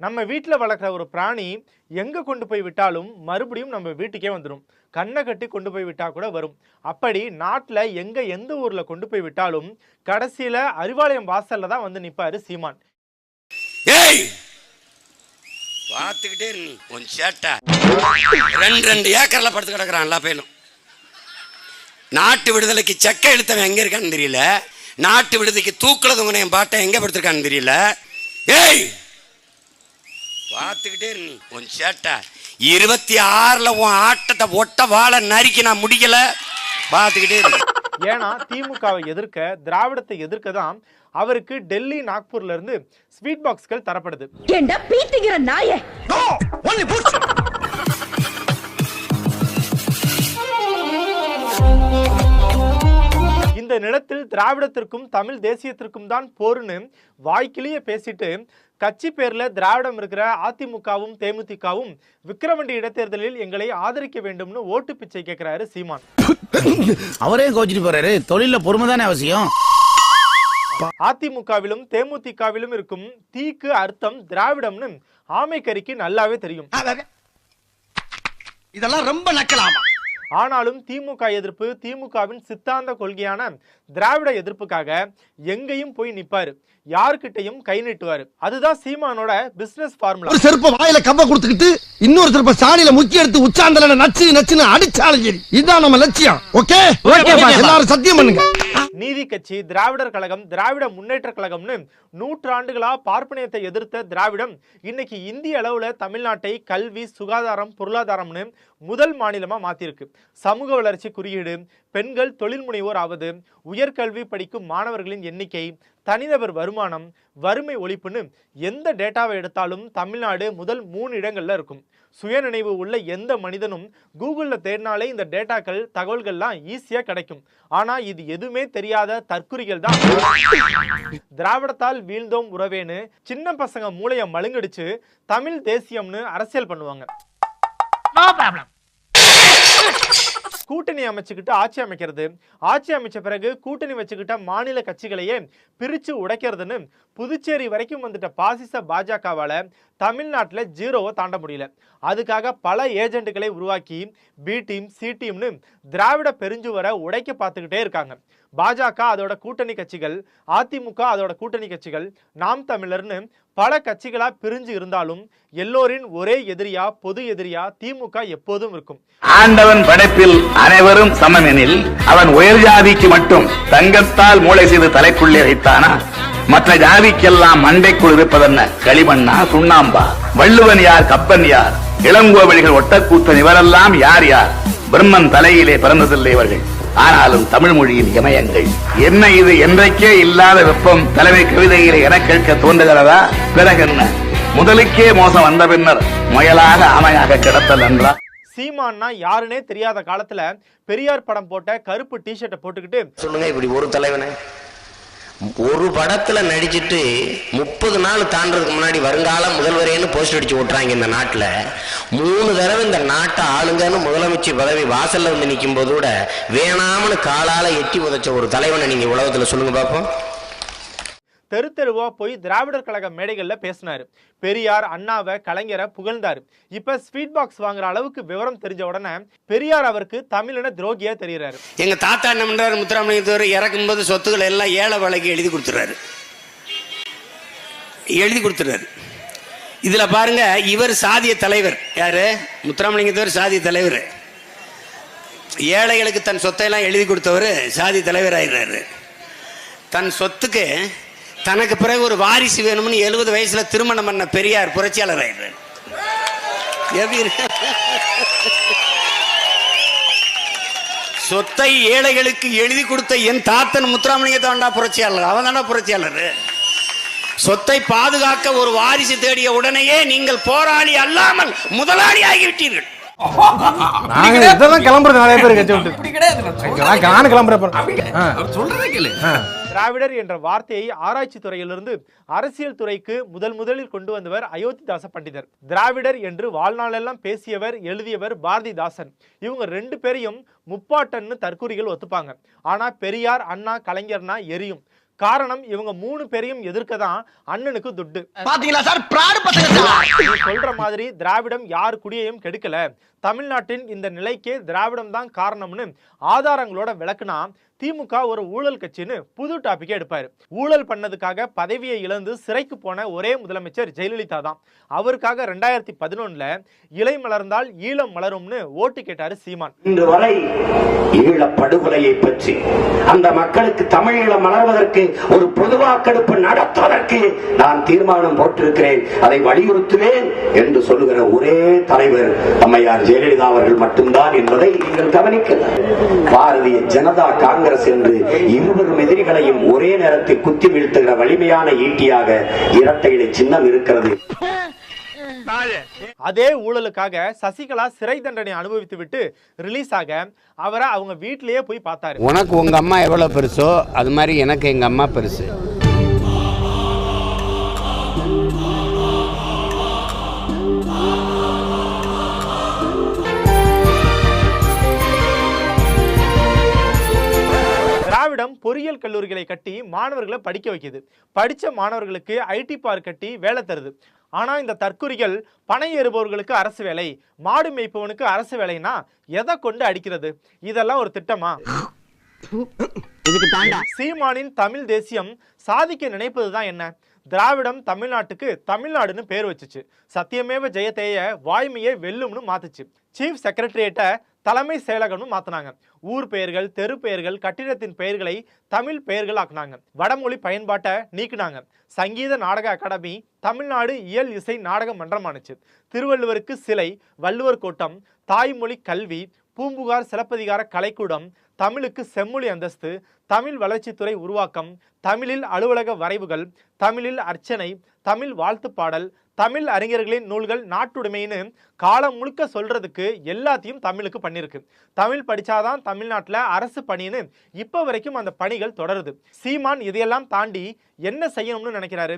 நம்ம வீட்டில் வளர்க்குற ஒரு பிராணி எங்கே கொண்டு போய் விட்டாலும் மறுபடியும் நம்ம வீட்டுக்கே வந்துடும் கண்ணை கட்டி கொண்டு போய் விட்டால் கூட வரும். அப்படி நாட்டில் எங்கே எந்த ஊரில் கொண்டு போய் விட்டாலும் கடைசியில் அறிவாலயம் வாசலில் தான் வந்து நிற்பாரு சீமான். பார்த்துக்கிட்டே கொஞ்சம் நீ சேட்டை ரெண்டு ரெண்டு ஏக்கரில் படுத்து கிடக்குறான் எல்லா பேரும். நாட்டு விடுதலைக்கு செக்க எழுத்தவன் எங்கே இருக்கான்னு தெரியல. நாட்டு விடுதலைக்கு தூக்குல என் பாட்டை எங்கே படுத்திருக்கான்னு தெரியல. ஏய்! பார்த்துக்கிட்டே இரு நீ. உன் சேட்டை. இருபத்தி ஆறுல உன் ஆட்டத்தை ஒட்ட வாழ நறுக்கி நான் முடிக்கல. பார்த்துக்கிட்டே இரு. ஏன்னா திமுகவை எதிர்க்க திராவிடத்தை எதிர்க்க தான் அவருக்கு டெல்லி நாக்பூர்ல இருந்து ஸ்வீட் பாக்ஸ்கள் தரப்படுது. ஏண்டா பீத்திக்கிற நாயே? இந்த நிலத்தில் திராவிடத்திற்கும் தமிழ் தேசியத்திற்கும் தான் போர்னு வாய்க்கிலேயே பேசிட்டு கட்சி பேர்ல திராவிடம் இருக்கிற அதிமுகவும் தேமுதிகவும் விக்கிரவண்டி இடைத்தேர்தலில் எங்களை ஆதரிக்க வேண்டும்னு ஓட்டு பிச்சை கேட்கிறாரு சீமான். அவரே கோச்சிட்டு போறாரு. தொழில பொறுமை தானே அவசியம். அதிமுகவிலும் தேமுதிகவிலும் இருக்கும் தீக்கு அர்த்தம் திராவிடம்னு ஆமைக்கறிக்கு நல்லாவே தெரியும். இதெல்லாம் ரொம்ப நக்கலாமா? ஆனாலும் திமுக எதிர்ப்பு திமுகவின் சித்தாந்த கொள்கையான திராவிட எதிர்ப்புக்காக எங்கேயும் போய் நிப்பாரு. யார்கிட்டயும் கை நீட்டுவாரு. அதுதான் சீமானோட பிசினஸ் ஃபார்முலா ஒரு செருப்ப வாயில கம்ப கொடுத்துக்கிட்டு இன்னொரு செருப்ப சாணியில முக்கி எடுத்து உச்சாந்தல நச்சு நச்சுன்னு அடிச்சாலும் சரி. இதுதான் நம்ம லட்சியம். ஓகே எல்லாரும் சத்தியம் பண்ணுங்க. நீதி கட்சி திராவிடர் கழகம் திராவிட முன்னேற்ற கழகம்னு நூற்றாண்டுகளா பார்ப்பனியத்தை எதிர்த்த திராவிடம் இன்னைக்கு இந்திய அளவுல தமிழ்நாட்டை கல்வி சுகாதாரம் பொருளாதாரம்னு முதல் மாநிலமா மாத்திருக்கு. சமூக வளர்ச்சி குறியீடு பெண்கள் தொழில் முனைவோர் ஆவது உயர்கல்வி படிக்கும் மாணவர்களின் எண்ணிக்கை தனிநபர் வருமானம் வறுமை ஒழிப்புன்னு எந்த டேட்டாவை எடுத்தாலும் தமிழ்நாடு முதல் மூணு இடங்கள்ல இருக்கும். சுயநினைவு உள்ள எந்த மனிதனும் கூகுளில் தேடினாலே இந்த டேட்டாக்கள் தகவல்கள்லாம் ஈஸியாக கிடைக்கும். ஆனால் இது எதுவுமே தெரியாத தற்குறிகள் தான். திராவிடத்தால் வீழ்ந்தோம் உறவேன்னு சின்ன பசங்க மூளையை மழுங்கடிச்சு தமிழ் தேசியம்னு அரசியல் பண்ணுவாங்க. கூட்டணி அமைச்சுக்கிட்டு ஆட்சி அமைக்கிறது. ஆட்சி அமைச்ச பிறகு கூட்டணி வச்சுக்கிட்ட மாநில கட்சிகளையே பிரிச்சு உடைக்கிறதுன்னு புதுச்சேரி வரைக்கும் வந்துட்ட பாசிச பாஜகவால தமிழ்நாட்டில் ஜீரோவை தாண்ட முடியல. அதுக்காக பல ஏஜென்ட்டுகளை உருவாக்கி பி டீம் சி டீம்னு திராவிட பெருஞ்சுவரை உடைக்க பார்த்துக்கிட்டே இருக்காங்க. பாஜக அதோட கூட்டணி கட்சிகள் அதிமுக அதோட கூட்டணி கட்சிகள் நாம் தமிழர்னு பல கட்சிகளா பிரிஞ்சு இருந்தாலும் எல்லோரின் ஒரே எதிரியா பொது எதிரியா திமுக எப்போதும் இருக்கும். ஆண்டவன் படைப்பில் அனைவரும் சமமெனில் அவன் உயர் ஜாதிக்கு மட்டும் தங்கத்தால் மூளை செய்து தலைக்குள்ளே வைத்தானா? மற்ற ஜாதிக்கெல்லாம் மண்டைக்குள் இருப்பதென்ன? களிமண்ணா சுண்ணாம்பா? வள்ளுவன் யார் கப்பன் யார்? இளங்கோவழிகள் ஒட்டக்கூத்தன் இவரெல்லாம் யார் யார்? பிரம்மன் தலையிலே பிறந்ததில்லை இவர்கள். ஆனாலும் தமிழ் மொழியின் இமயங்கள். என்ன இது? என்றைக்கே இல்லாத வெப்பம். தலைமை கவிதையிலே என கேட்க தோன்றுகிறதா? பிறகென்ன முதலுக்கே மோசம் வந்த பின்னர் முயலாக ஆமையாக கிடத்தல் என்றார் சீமான்னா யாருன்னே தெரியாத காலத்துல பெரியார் படம் போட்ட கருப்பு டிஷர்ட்டை போட்டுக்கிட்டு சொல்லுங்க இப்படி ஒரு தலைவனை ஒரு படத்துல நடிச்சுட்டு முப்பது நாள் தாண்டதுக்கு முன்னாடி வருங்கால முதல்வரேன்னு போஸ்ட் அடிச்சு ஓட்டுறாங்க இந்த நாட்டில். மூணு தடவை இந்த நாட்டை ஆளுங்கன்னு முதலமைச்சர் பதவி வாசல்ல வந்து நிற்கும் போது கூட வேணாம்னு காலால எட்டி உதச்ச ஒரு தலைவனை நீங்க உலகத்துல சொல்லுங்க பார்ப்போம் தெரு தெருவா போய் திராவிடர் கழக மேடைகளில் பேசினார். பெரியார் அண்ணாவை கலைஞரை புகழ்ந்தார். இப்போ ஸ்வீட் பாக்ஸ் வாங்குற அளவுக்கு விவரம் தெரிஞ்ச உடனே பெரியார் அவருக்கு தமிழின துரோகியா தெரியறாரு. எங்க தாத்தா என்ன பண்றாரு? முத்துராமலிங்கத்தவர் இறக்கும்போது சொத்துக்களை எல்லாம் ஏழை வழக்கு எழுதி கொடுத்துறாரு. எழுதி கொடுத்துறாரு. இதில் பாருங்க இவர் சாதிய தலைவர். யாரு? முத்துராமலிங்கத்தவர் சாதிய தலைவர். ஏழைகளுக்கு தன் சொத்தை எல்லாம் எழுதி கொடுத்தவர் சாதி தலைவர் ஆயிடுறாரு. தன் சொத்துக்கு தனக்கு பிறகு ஒரு வாரிசு வேணும்னு எழுபது வயசுல திருமணம் பண்ண பெரியார் புரட்சியாளர் ஆயிடுறாரு. எப்படி இருக்கு? சொத்தை ஏழைகளுக்கு எழுதி கொடுத்த என் தாத்தன் முத்துராமலிங்க தாண்டா புரட்சியாளர். அவன் தாண்டா புரட்சியாளர். சொத்தை பாதுகாக்க ஒரு வாரிசு தேடிய உடனேயே நீங்கள் போராளி அல்லாமல் முதலாளி ஆகிவிட்டீர்கள். நாங்க இதெல்லாம் கிளம்புறது நிறைய பேர் கட்சி விட்டு நான் நானும் கிளம்புறேன் சொல்றதே கேளு. திராவிடர் என்ற வார்த்தையை ஆராய்ச்சி துறையிலிருந்து அரசியல் துறைக்கு முதல் முதலில் கொண்டு வந்தவர் அயோத்திதாச பண்டிதர். திராவிடர் என்று வாழ்நாளெல்லாம் பேசியவர் எழுதியவர் பாரதிதாசன். இவங்க ரெண்டு பேரையும் முப்பாட்டன்னு தற்கூறிகள் ஒத்துப்பாங்க. ஆனா பெரியார் அண்ணா கலைஞர்னா எரியும். காரணம் இவங்க மூணு பேரையும் எதிர்க்க தான் அண்ணனுக்கு துட்டு. பாத்தீங்களா சார்? பிராடு பசங்க சொல்ற மாதிரி திராவிடம் யார் குடியையும் கெடுக்கல. தமிழ்நாட்டின் இந்த நிலைக்கே திராவிடம் தான் காரணம்னு ஆதாரங்களோட விளக்குனா திமுக ஒரு ஊழல் கட்சின்னு புது டாபிக்கே எடுப்பார். ஊழல் பண்ணதுக்காக பதவியை இழந்து சிறைக்கு போன ஒரே முதலமைச்சர் ஜெயலலிதா தான். அவருக்காக ரெண்டாயிரத்தி பதினொன்னுல இலை மலர்ந்தால் ஈழம் மலரும்னு ஓட்டு கேட்டாரு சீமான். இன்று வரை ஈழ படுகொலையை பற்றி அந்த மக்களுக்கு தமிழீழம் மலர்வதற்கு ஒரு பொது வாக்கெடுப்பு நடத்துவதற்கு நான் தீர்மானம் போட்டிருக்கிறேன். அதை வலியுறுத்துவேன் என்று சொல்லுகிற ஒரே தலைவர் அம்மையார் ஜெயலலிதா அவர்கள் மட்டும்தான் என்பதை நீங்கள் கவனிக்க பாரதிய ஜனதா காங்கிரஸ் என்று இருவரும் எதிரிகளையும் ஒரே நேரத்தில் குத்தி வீழ்த்துகிற வலிமையான ஈட்டியாக இரட்டை இலை சின்னம் இருக்கிறது. அதே ஊழலுக்காக சசிகலா சிறை தண்டனை அனுபவித்து விட்டு ரிலீஸ் ஆக அவரை அவங்க வீட்டிலேயே போய் பார்த்தாரு. உனக்கு உங்க அம்மா எவ்வளவு பெருசோ அது மாதிரி எனக்கு எங்க அம்மா பெருசு. பொறியியல் கல்லூரிகளை கட்டி மாணவர்களை படிக்க வைக்குது. படிச்ச மாணவர்களுக்கு ஐடி பார்க் கட்டி வேலை தருது. ஆனா இந்த தற்குறிகள் பணம் ஏறுபவர்களுக்கு அரசு வேலை மாடு மேய்ப்பவனுக்கு அரசு வேலைனா எதை கொண்டு அடிக்கிறது? இதெல்லாம் ஒரு திட்டமா? சீமானின் தமிழ் தேசியம் சாதிக்க நினைப்பதுதான் என்ன? திராவிடம் தமிழ்நாட்டுக்கு தமிழ்நாடுன்னு பேர் வச்சுச்சு. சத்தியமேவ ஜெயத்தேய வாய்மையை வெல்லும்னு மாத்துச்சு. சீஃப் செக்ரட்டரியேட்டை தலைமை செயலகம்னு மாற்றினாங்க ஊர் பெயர்கள் தெரு பெயர்கள் கட்டிடத்தின் பெயர்களை தமிழ் பெயர்கள் ஆக்குனாங்க. வடமொழி பயன்பாட்டை நீக்குனாங்க. சங்கீத நாடக அகாடமி தமிழ்நாடு இயல் இசை நாடக மன்றமானுச்சு திருவள்ளுவருக்கு சிலை வள்ளுவர் கோட்டம் தாய்மொழி கல்வி பூம்புகார் சிலப்பதிகார கலைக்கூடம் தமிழுக்கு செம்மொழி அந்தஸ்து தமிழ் வளர்ச்சித்துறை உருவாக்கம் தமிழில் அலுவலக வரைவுகள் தமிழில் அர்ச்சனை தமிழ் வாழ்த்து பாடல் தமிழ் அறிஞர்களின் நூல்கள் நாட்டுடைமைன்னு காலம் முழுக்க சொல்றதுக்கு எல்லாத்தையும் தமிழுக்கு பண்ணியிருக்கு தமிழ் படித்தாதான் தமிழ்நாட்டில் அரசு பணின்னு இப்போ வரைக்கும் அந்த பணிகள் தொடருது. சீமான் இதையெல்லாம் தாண்டி என்ன செய்யணும்னு நினைக்கிறாரு?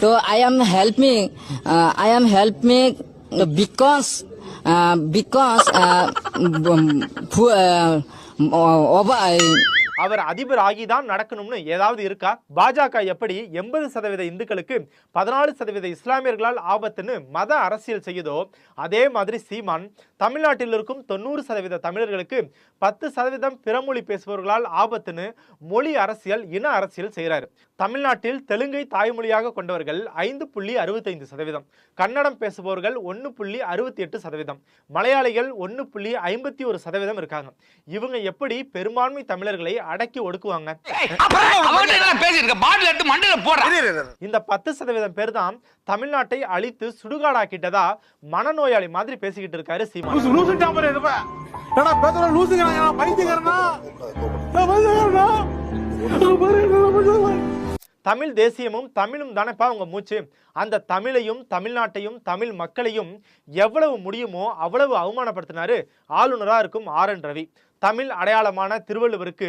So I am I Uh, I am because because அவர் அதிபர் ஆகிதான் நடக்கணும்னு ஏதாவது இருக்கா? பாஜக எப்படி எண்பது சதவீத இந்துக்களுக்கு பதினாலு சதவீத இஸ்லாமியர்களால் ஆபத்துன்னு மத அரசியல் செய்யுதோ அதே மாதிரி சீமான் தமிழ்நாட்டில் இருக்கும் தொண்ணூறு சதவீத தமிழர்களுக்கு பத்து சதவீதம் பிறமொழி பேசுபவர்களால் ஆபத்துன்னு மொழி அரசியல் இன அரசியல் செய்கிறாரு தமிழ்நாட்டில் தெலுங்கை தாய்மொழியாக கொண்டவர்கள் ஐந்து புள்ளி அறுபத்தைந்து சதவீதம். கன்னடம் பேசுபவர்கள் ஒன்று புள்ளி அறுபத்தி எட்டு சதவீதம். மலையாளிகள் ஒன்று புள்ளி ஐம்பத்தி ஒரு சதவீதம் இருக்காங்க. இவங்க எப்படி பெரும்பான்மை தமிழர்களை அடக்கி ஒடுக்குவாங்க. இந்த பத்து சதவீதம் பேர் தான் தமிழ்நாட்டை அழித்து சுடுகாடாக்கிட்டதா மனநோயாளி மாதிரி பேசிக்கிட்டு இருக்காரு சீமான். தமிழ் தேசியமும் தமிழும் தானேப்பா உங்க மூச்சு. அந்த தமிழையும் தமிழ்நாட்டையும் தமிழ் மக்களையும் எவ்வளவு முடியுமோ அவ்வளவு அவமானப்படுத்தினாரு ஆளுநரா இருக்கும் ஆர் என் ரவி. தமிழ் அடையாளமான திருவள்ளுவருக்கு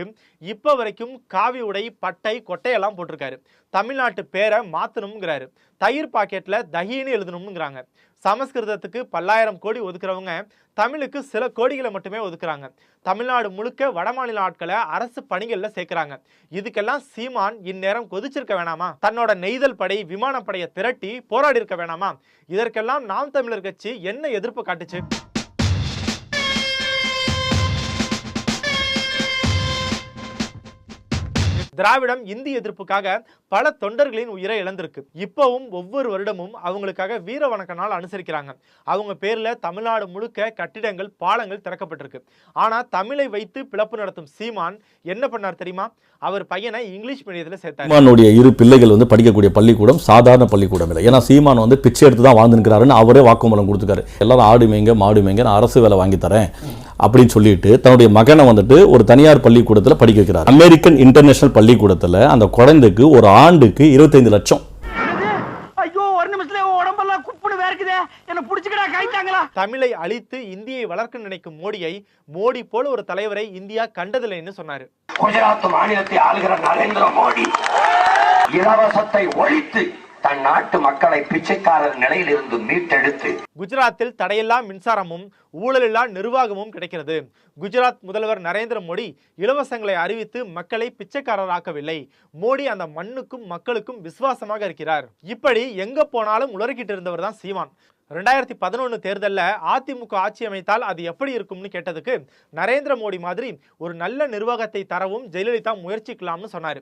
இப்போ வரைக்கும் காவி உடை பட்டை கொட்டையெல்லாம் போட்டிருக்காரு. தமிழ்நாட்டு பேரை மாற்றணுங்கிறாரு தயிர் பாக்கெட்டில் தஹின்னு எழுதணும்ங்கிறாங்க. சமஸ்கிருதத்துக்கு பல்லாயிரம் கோடி ஒதுக்குறவங்க தமிழுக்கு சில கோடிகளை மட்டுமே ஒதுக்குறாங்க. தமிழ்நாடு முழுக்க வடமாநில ஆட்களை அரசு பணிகளில் சேர்க்கிறாங்க. இதுக்கெல்லாம் சீமான் இந்நேரம் கொதிச்சிருக்க வேணாமா? தன்னோட நெய்தல் படை விமானப்படையை திரட்டி போராடி இருக்க வேணாமா? இதற்கெல்லாம் நாம் தமிழர் கட்சி என்ன எதிர்ப்பு காட்டுச்சு? திராவிடம் இந்தி எதிர்ப்புக்காக பல தொண்டர்களின் உயிரை இழந்திருக்கு. இப்பவும் ஒவ்வொரு வருடமும் அவங்களுக்காக வீர வணக்க நாள் அனுசரிக்கிறாங்க. அவங்க பேர்ல தமிழ்நாடு முழுக்க கட்டிடங்கள் பாலங்கள் திறக்கப்பட்டிருக்கு. ஆனா தமிழை வைத்து பிளப்பு நடத்தும் சீமான் என்ன பண்ணார் தெரியுமா? அவர் பையனை இங்கிலீஷ் மீடியத்தில் சேர்த்தார். சீமானுடைய இரு பிள்ளைகள் வந்து படிக்கக்கூடிய பள்ளிக்கூடம் சாதாரண பள்ளிக்கூடம் இல்லை. ஏன்னா சீமான் வந்து பிச்சை எடுத்து தான் வாழ்ந்துருக்கிறாருன்னு அவரே வாக்குமூலம் கொடுத்துருக்காரு எல்லாரும் ஆடு மேய்ங்க மாடு மேய்ங்க நான் அரசு வேலை வாங்கி தரேன் அப்படின்னு சொல்லிட்டு தன்னுடைய மகனை வந்துட்டு ஒரு தனியார் பள்ளிக்கூடத்தில் படிக்க வைக்கிறார். அமெரிக்கன் இன்டர்நேஷனல் பள்ளிக்கூடத்தில் அந்த குழந்தைக்கு ஒரு ஆண்டுக்கு இருபத்தைந்து லட்சம் ஐயோ ஒரு நிமிஷத்துல உடம்பெல்லாம் வேர்க்குதே என்ன புடிச்சுக்கடா கைத்தாங்களா தமிழை அழித்து இந்தியை வளர்க்க நினைக்கும் மோடியை மோடி போல ஒரு தலைவரை இந்தியா கண்டதில்லைன்னு சொன்னாரு. குஜராத் மாநிலத்தை ஆளுகிற நரேந்திர மோடி இலவசத்தை ஒழித்து தன் நாட்டு மக்களை பிச்சைக்காரர் நிலையில் இருந்து மீட்டெடுத்து குஜராத்தில் தடையில்லா மின்சாரமும் ஊழலில்லா நிர்வாகமும் கிடைக்கிறது. குஜராத் முதல்வர் நரேந்திர மோடி இலவசங்களை அறிவித்து மக்களை பிச்சைக்காரராக்கவில்லை. மோடி அந்த மண்ணுக்கும் மக்களுக்கும் விசுவாசமாக இருக்கிறார். இப்படி எங்க போனாலும் உலர்கிட்டு இருந்தவர் தான் சீமான். ரெண்டாயிரத்தி பதினொன்று தேர்தலில் அதிமுக ஆட்சி அமைத்தால் அது எப்படி இருக்கும்னு கேட்டதுக்கு நரேந்திர மோடி மாதிரி ஒரு நல்ல நிர்வாகத்தை தரவும் ஜெயலலிதா முயற்சிக்கலாம்னு சொன்னார்.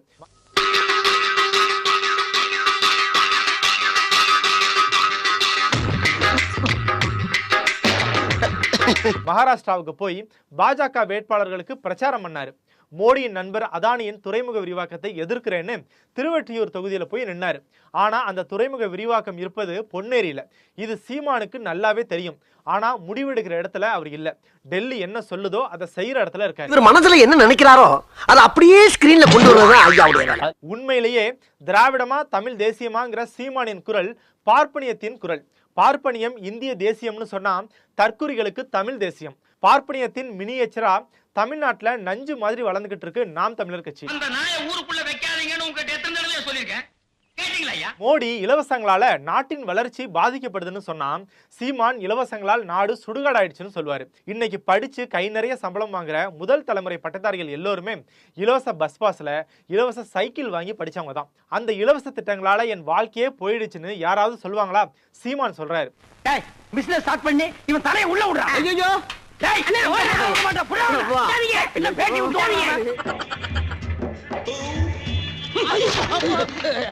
மகாராஷ்டிராவுக்கு போய் பாஜக வேட்பாளர்களுக்கு பிரச்சாரம் பண்ணாரு. மோடியின் நண்பர் அதானியின் துறைமுக விரிவாக்கத்தை எதிர்க்கிறேன்னு திருவெற்றியூர் தொகுதியில் போய் நின்னாரு. ஆனா அந்த துறைமுக விரிவாக்கம் இருப்பது பொன்னேரியில். இது சீமானுக்கு நல்லாவே தெரியும். ஆனா முடிவெடுக்கிற இடத்துல அவர் இல்ல. டெல்லி என்ன சொல்லுதோ அதை செய்யற இடத்துல இருக்காரு. இவர் மனசுல என்ன நினைக்கிறாரோ அதை அப்படியே ஸ்கிரீன்ல கொண்டு வேலை. உண்மையிலேயே திராவிடமா தமிழ் தேசியமாங்கிற சீமானின் குரல் பார்ப்பனியத்தின் குரல். பார்ப்பனியம் இந்திய தேசியம்னு சொன்னா தற்குறிகளுக்கு தமிழ் தேசியம். பார்ப்பனியத்தின் மினியேச்சரா தமிழ்நாட்டுல நஞ்சு மாதிரி வளர்ந்துகிட்டு இருக்கு நாம் தமிழர் கட்சி. மோடி இலவசங்களால நாட்டின் வளர்ச்சி பாதிக்கப்படுதுன்னு சொன்னா சீமான் இலவசங்களால் நாடு சுடுகாடாயிடுச்சுன்னு சொல்லுவாரு. இன்னைக்கு படிச்சு கை நிறைய சம்பளம் வாங்குற முதல் தலைமுறை பட்டதாரிகள் எல்லோருமே இலவச பஸ் பாஸ்ல இலவச சைக்கிள் வாங்கி படிச்சவங்க தான். அந்த இலவச திட்டங்களால என் வாழ்க்கையே போயிடுச்சுன்னு யாராவது சொல்லுவாங்களா? சீமான் சொல்றாரு. பிசினஸ் ஸ்டார்ட் பண்ணி இவன் தலையை உள்ள விடுறான். ஐயோ பேட்டி விட்டு